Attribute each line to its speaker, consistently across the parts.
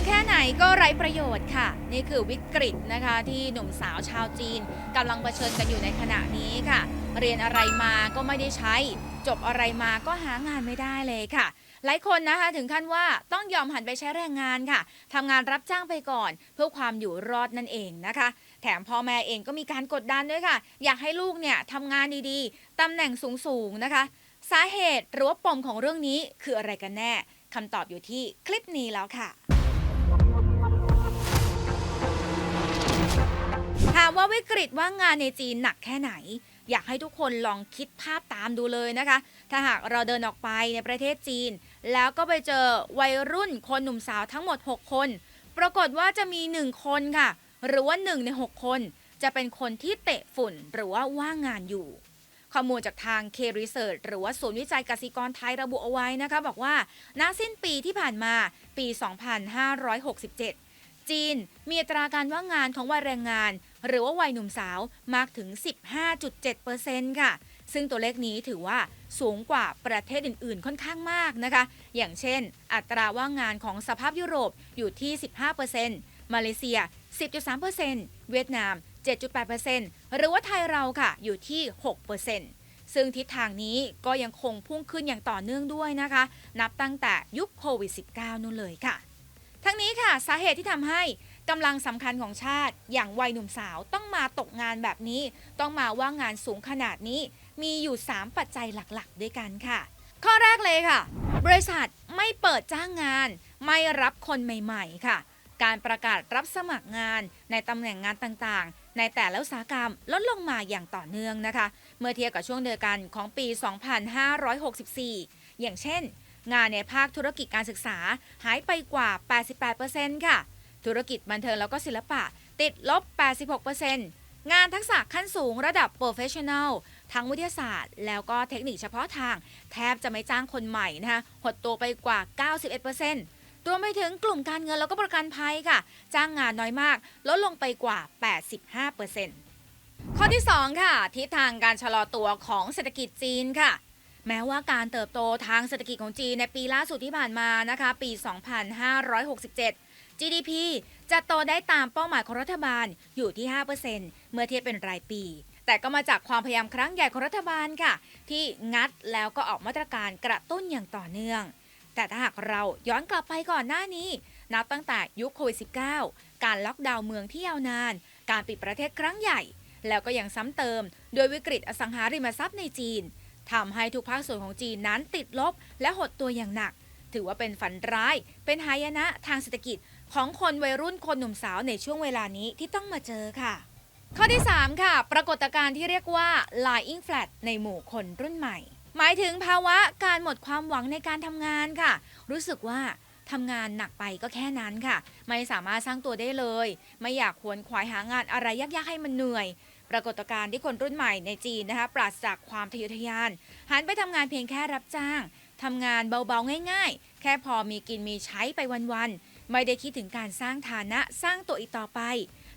Speaker 1: งแค่ไหนก็ไร้ประโยชน์ค่ะ นี่คือวิกฤตนะคะที่หนุ่มสาวชาวจีนกำลังเผชิญกันอยู่ในขณะนี้ค่ะ เรียนอะไรมาก็ไม่ได้ใช้ จบอะไรมาก็หางานไม่ได้เลยค่ะ หลายคนนะคะถึงขั้นว่าต้องยอมหันไปใช้แรงงานค่ะทำงานรับจ้างไปก่อน เพื่อความอยู่รอดนั่นเองนะคะ แถมพ่อแม่เองก็มีการกดดันด้วยค่ะ อยากให้ลูกเนี่ยทำงานดีๆตำแหน่งสูงๆนะคะ สาเหตุหรือว่าปมของเรื่องนี้คืออะไรกันแน่คำตอบอยู่ที่คลิปนี้แล้วค่ะ ถามว่าวิกฤตว่างงานในจีนหนักแค่ไหน อยากให้ทุกคนลองคิดภาพตามดูเลยนะคะ ถ้าหากเราเดินออกไปในประเทศจีน แล้วก็ไปเจอวัยรุ่นคนหนุ่มสาวทั้งหมด 6 คน ปรากฏว่าจะมี 1 คนค่ะ หรือว่า 1 ใน 6 คน จะเป็นคนที่เตะฝุ่นหรือว่าว่างงานอยู่ ข้อมูลจากทาง K Research หรือว่าศูนย์วิจัยกสิกรไทยระบุเอาไว้นะคะ บอกว่าณสิ้นปีที่ผ่านมาปี 2567 จีน มีอัตราการว่างงานของวัยแรงงาน หรือว่าวัยหนุ่มสาวมากถึง 15.7%ค่ะ ซึ่งตัวเลขนี้ถือว่าสูงกว่าประเทศอื่นๆ ค่อนข้างมากนะคะ อย่างเช่น อัตราว่างงานของสภาพยุโรปอยู่ที่ 15%มาเลเซีย 10.3%เวียดนาม 7.8%หรือว่าไทยเราค่ะอยู่ที่ 6%ซึ่งทิศทางนี้ก็ยังคงพุ่งขึ้นอย่างต่อเนื่องด้วยนะคะ นับตั้งแต่ยุคโควิด -19 นู่นเลยค่ะ ทั้งนี้ค่ะ สาเหตุที่ทำให้ กำลังสำคัญของชาติอย่างวัยหนุ่มสาวต้องมาตกงานแบบนี้ ต้องมาว่างงานสูงขนาดนี้ มีอยู่ 3 ปัจจัยหลักๆ ด้วยกันค่ะ ข้อแรกเลยค่ะ บริษัทไม่เปิดจ้างงาน ไม่รับคนใหม่ๆ ค่ะ การประกาศรับสมัครงานในตำแหน่งงานต่างๆ ในแต่ละอุตสาหกรรมลดลงมาอย่างต่อเนื่องนะคะ เมื่อเทียบกับช่วงเดียวกันของปี 2564 อย่างเช่น งานในภาคธุรกิจการศึกษาหายไปกว่า 88%ค่ะ ธุรกิจบันเทิงแล้วก็ศิลปะ ติดลบ 86%งานทักษะขั้นสูงระดับ Professional ทั้งวิทยาศาสตร์ แล้วก็เทคนิคเฉพาะทาง แทบจะไม่จ้างคนใหม่นะคะหดตัวไปกว่า 91%รวมไปถึงกลุ่มการเงินแล้วก็ประกันภัยค่ะ จ้างงานน้อยมาก ลดลงไปกว่า 85%ข้อที่ 2 ค่ะ ทิศทางการชะลอตัวของเศรษฐกิจจีนค่ะ แม้ว่าการเติบโตทางเศรษฐกิจของจีนในปีล่าสุดที่ผ่านมานะคะ ปี 2567 GDP จะโตได้ตามเป้าหมายของรัฐบาลอยู่ที่ 5%เมื่อเทียบเป็นรายปี แต่ก็มาจากความพยายามครั้งใหญ่ของรัฐบาลค่ะ ที่งัดแล้วก็ออกมาตรการกระตุ้นอย่างต่อเนื่อง แต่ถ้าหากเราย้อนกลับไปก่อนหน้านี้ นับตั้งแต่ยุคโควิด -19 การล็อกดาวน์เมืองที่ยาวนาน การปิดประเทศครั้งใหญ่ แล้วก็ยังซ้ำเติมโดยวิกฤตอสังหาริมทรัพย์ในจีนทำให้ทุกภาคส่วนของจีนนั้นติดลบและหดตัวอย่างหนัก ถือว่าเป็นฝันร้าย เป็นหายนะทางเศรษฐกิจ ของคนวัยรุ่นคนหนุ่มสาวในช่วงเวลานี้ที่ต้องมาเจอค่ะ ข้อที่ 3 ค่ะ ปรากฏการณ์ที่เรียกว่า lying flat ในหมู่คนรุ่นใหม่ หมายถึงภาวะการหมดความหวังในการทำงานค่ะ รู้สึกว่าทำงานหนักไปก็แค่นั้นค่ะ ไม่สามารถสร้างตัวได้เลย ไม่อยากขวนขวายหางานอะไรยากๆให้มันเหนื่อย ปรากฏการณ์ที่คนรุ่นใหม่ในจีนนะคะ ปราศจากความทะเยอทะยาน หันไปทำงานเพียงแค่รับจ้างทำงานเบาๆง่าย ๆ แค่พอมีกินมีใช้ไปวันๆ ไม่ได้คิดถึงการสร้างฐานะสร้างตัวอีกต่อไป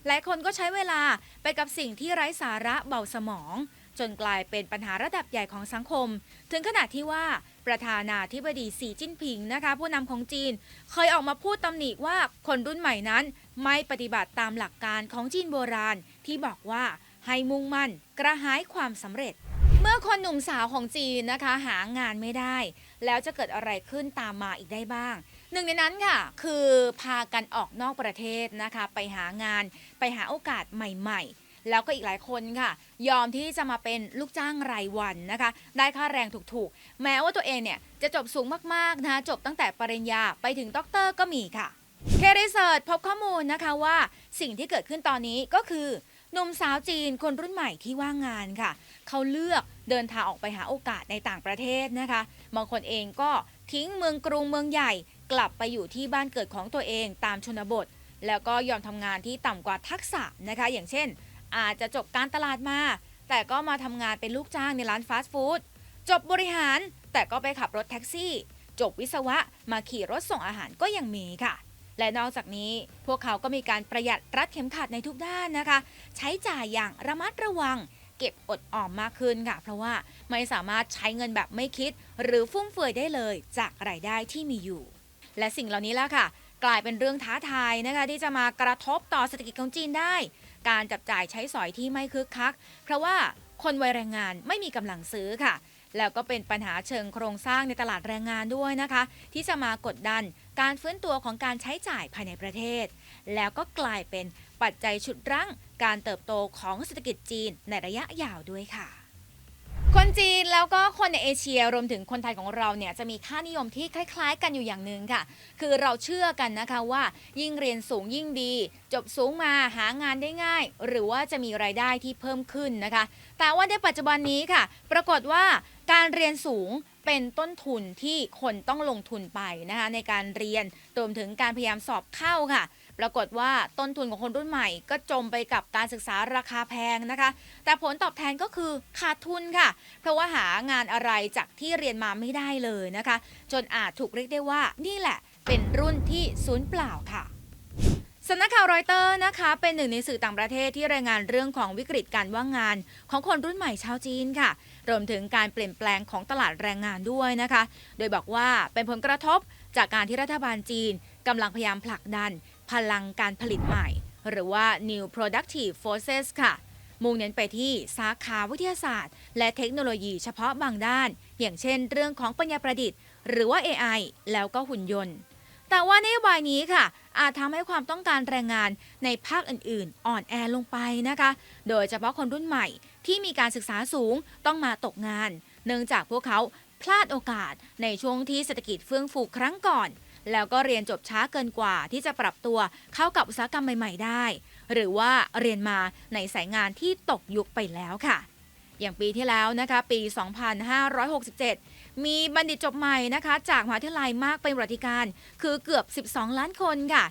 Speaker 1: หลายคนก็ใช้เวลาไปกับสิ่งที่ไร้สาระเบาสมอง จนกลายเป็นปัญหาระดับใหญ่ของสังคม ถึงขนาดที่ว่าประธานาธิบดีสีจิ้นผิงนะคะ ผู้นำของจีน เคยออกมาพูดตำหนิว่าคนรุ่นใหม่นั้น ไม่ปฏิบัติตามหลักการของจีนโบราณ ที่บอกว่าให้มุ่งมั่น กระหายความสำเร็จ เมื่อคนหนุ่มสาวของจีนนะคะ หางานไม่ได้ แล้วจะเกิดอะไรขึ้นตามมาอีกได้บ้าง หนึ่งในนั้นค่ะ คือพากันออกนอกประเทศนะคะ ไปหางานไปหาโอกาสใหม่ ๆแล้วก็อีกหลายคนค่ะ ยอมที่จะมาเป็นลูกจ้างรายวันนะคะ ได้ค่าแรงถูกๆ แม้ว่าตัวเองเนี่ย จะจบสูงมากๆนะคะจบตั้งแต่ปริญญาไปถึงด็อกเตอร์ก็มีค่ะเครีเซิร์ชพบข้อมูลนะคะว่าสิ่งที่เกิดขึ้นตอนนี้ก็คือ หนุ่มสาวจีนคนรุ่นใหม่ที่ว่างงานค่ะ เขาเลือกเดินทางออกไปหาโอกาสในต่างประเทศนะคะ บางคนเองก็ทิ้งเมืองกรุงเมืองใหญ่ กลับไปอยู่ที่บ้านเกิดของตัวเองตามชนบท แล้วก็ยอมทำงานที่ต่ำกว่าทักษะนะคะ อย่างเช่น อาจจะจบการตลาดมา แต่ก็มาทำงานเป็นลูกจ้างในร้านฟาสต์ฟู้ดจบบริหารแต่ก็ไปขับรถแท็กซี่ จบวิศวะมาขี่รถส่งอาหารก็ยังมีค่ะ และนอกจากนี้พวกเขาก็มีการประหยัดรัดเข็มขัดในทุกด้านนะคะ ใช้จ่ายอย่างระมัดระวัง เก็บอดออมมากขึ้นค่ะ เพราะว่าไม่สามารถใช้เงินแบบไม่คิด หรือฟุ่มเฟือยได้เลยจากรายได้ที่มีอยู่ และสิ่งเหล่านี้แล้วค่ะ กลายเป็นเรื่องท้าทายนะคะที่จะมากระทบต่อเศรษฐกิจของจีนได้ การจับจ่ายใช้สอยที่ไม่คึกคัก เพราะว่าคนวัยแรงงานไม่มีกำลังซื้อค่ะ แล้วก็เป็นปัญหาเชิงโครงสร้างในตลาดแรงงานด้วยนะคะ ที่จะมากดดันการฟื้นตัวของการใช้จ่ายภายในประเทศ แล้วก็กลายเป็นปัจจัยฉุดรั้งการเติบโตของเศรษฐกิจจีนในระยะยาวด้วยค่ะ จีนแล้วก็คนในเอเชียรวมถึงคนไทยของเราเนี่ยจะมีค่านิยมที่คล้าย ๆ กันอยู่อย่างหนึ่งค่ะ คือเราเชื่อกันนะคะว่ายิ่งเรียนสูงยิ่งดี จบสูงมาหางานได้ง่าย หรือว่าจะมีรายได้ที่เพิ่มขึ้นนะคะ แต่ว่าในปัจจุบันนี้ค่ะ ปรากฏว่าการเรียนสูงเป็นต้นทุนที่คนต้องลงทุนไปนะคะในการเรียนรวมถึงการพยายามสอบเข้าค่ะ ปรากฏว่าต้นทุนของคนรุ่นใหม่ ก็จมไปกับการศึกษาราคาแพงนะคะ แต่ผลตอบแทนก็คือขาดทุนค่ะ เพราะว่าหางานอะไรจากที่เรียนมาไม่ได้เลยนะคะ จนอาจถูกเรียกได้ว่านี่แหละ เป็นรุ่นที่ศูนย์เปล่าค่ะสำนักข่าวรอยเตอร์นะคะ เป็นหนึ่งในสื่อต่างประเทศที่รายงานเรื่องของวิกฤตการว่างงาน ของคนรุ่นใหม่ชาวจีนค่ะ รวมถึงการเปลี่ยนแปลงของตลาดแรงงานด้วยนะคะ โดยบอกว่าเป็นผลกระทบจากการที่รัฐบาลจีนกำลังพยายามผลักดัน พลังการผลิตใหม่ หรือว่า new productive forces ค่ะ มุ่งเน้นไปที่สาขาวิทยาศาสตร์ และเทคโนโลยีเฉพาะบางด้าน อย่างเช่น เรื่องของปัญญาประดิษฐ์ หรือว่า AI แล้วก็หุ่นยนต์ แต่ว่านโยบายนี้ค่ะ อาจทำให้ความต้องการแรงงานในภาคอื่นๆ อ่อนแอลงไปนะคะ โดยเฉพาะคนรุ่นใหม่ที่มีการศึกษาสูงต้องมาตกงาน เนื่องจากพวกเขาพลาดโอกาสในช่วงที่เศรษฐกิจเฟื่องฟูครั้งก่อน แล้วก็เรียนจบช้าเกินกว่าที่จะปรับตัวเข้ากับอุตสาหกรรมใหม่ ๆ ได้ หรือว่าเรียนมาในสายงานที่ตกยุคไปแล้วค่ะ อย่างปีที่แล้วนะคะปี 2567 มีบัณฑิตจบใหม่นะคะ จากมหาวิทยาลัยมากเป็นประวัติการ คือเกือบ 12 ล้านคนค่ะ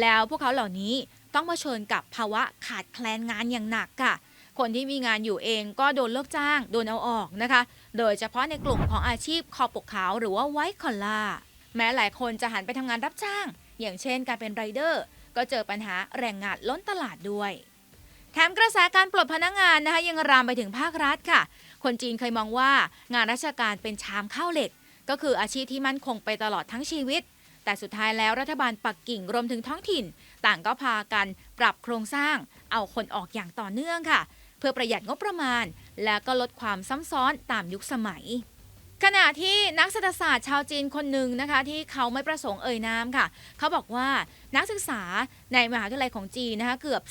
Speaker 1: แล้วพวกเขาเหล่านี้ต้องเผชิญกับภาวะขาดแคลนงานอย่างหนักค่ะคนที่มีงานอยู่เองก็โดนเลิกจ้าง โดนเอาออกนะคะ โดยเฉพาะในกลุ่มของอาชีพคอปกขาวหรือว่าไวท์คอลล่า แม้หลายคนจะหันไปทำงานรับจ้าง อย่างเช่นการเป็นไรเดอร์ ก็เจอปัญหาแรงงานล้นตลาดด้วยแถมกระแสการปลดพนักงานนะคะยังรามไปถึงภาครัฐค่ะ คนจีนเคยมองว่างานราชการเป็นชามข้าวเหล็ก ก็คืออาชีพที่มั่นคงไปตลอดทั้งชีวิต แต่สุดท้ายแล้วรัฐบาลปักกิ่งรวมถึงท้องถิ่น ต่างก็พากันปรับโครงสร้าง เอาคนออกอย่างต่อเนื่องค่ะ เพื่อประหยัดงบประมาณ และก็ลดความซ้ำซ้อนตามยุคสมัย ขณะที่นักเศรษฐศาสตร์ชาวจีนคนหนึ่งนะคะที่เขาไม่ประสงค์เอ่ยนามค่ะ เขาบอกว่านักศึกษาในมหาวิทยาลัยของจีนนะคะเกือบ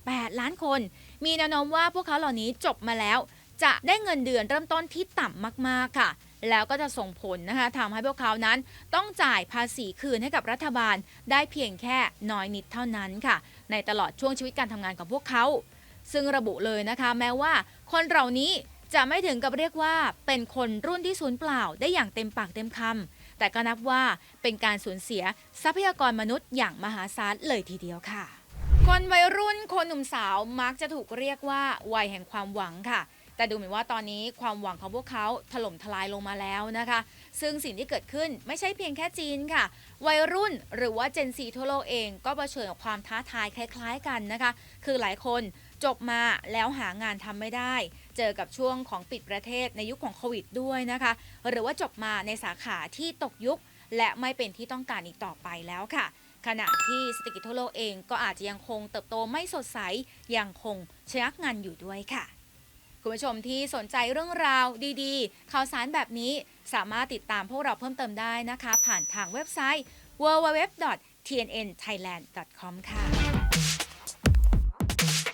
Speaker 1: 48 ล้านคน มีแนวโน้มว่าพวกเขาเหล่านี้จบมาแล้ว จะได้เงินเดือนเริ่มต้นที่ต่ำมากๆค่ะ แล้วก็จะส่งผลนะคะทำให้พวกเขานั้นต้องจ่ายภาษีคืนให้กับรัฐบาล ได้เพียงแค่น้อยนิดเท่านั้นค่ะ ในตลอดช่วงชีวิตการทำงานของพวกเขา ซึ่งระบุเลยนะคะ แม้ว่าคนเหล่านี้ จะไม่ถึงกับเรียกว่าเป็นคนรุ่นที่สูญเปล่าได้อย่างเต็มปากเต็มคำแต่ก็นับว่าเป็นการสูญเสียทรัพยากรมนุษย์อย่างมหาศาลเลยทีเดียวค่ะ คนวัยรุ่นคนหนุ่มสาวมักจะถูกเรียกว่าวัยแห่งความหวังค่ะ แต่ดูเหมือนว่าตอนนี้ความหวังของพวกเขาถล่มทลายลงมาแล้วนะคะ ซึ่งสิ่งที่เกิดขึ้นไม่ใช่เพียงแค่จีนค่ะ วัยรุ่นหรือว่าเจนซีทั่วโลกเอง ก็เผชิญกับความท้าทายคล้าย ๆ กันนะคะ คือหลายคน จบมาแล้วหางานทำไม่ได้ เจอกับช่วงของปิดประเทศในยุคของโควิดด้วยนะคะ หรือว่าจบมาในสาขาที่ตกยุค และไม่เป็นที่ต้องการอีกต่อไปแล้วค่ะ ขณะที่เศรษฐกิจทั่วโลกเองก็อาจจะยังคงเติบโตไม่สดใสยังคงชะงักงันอยู่ด้วยค่ะคุณผู้ชมที่สนใจเรื่องราวดีๆ ข่าวสารแบบนี้สามารถติดตามพวกเราเพิ่มเติมได้นะคะ ผ่านทางเว็บไซต์ www.tnnthailand.com ค่ะ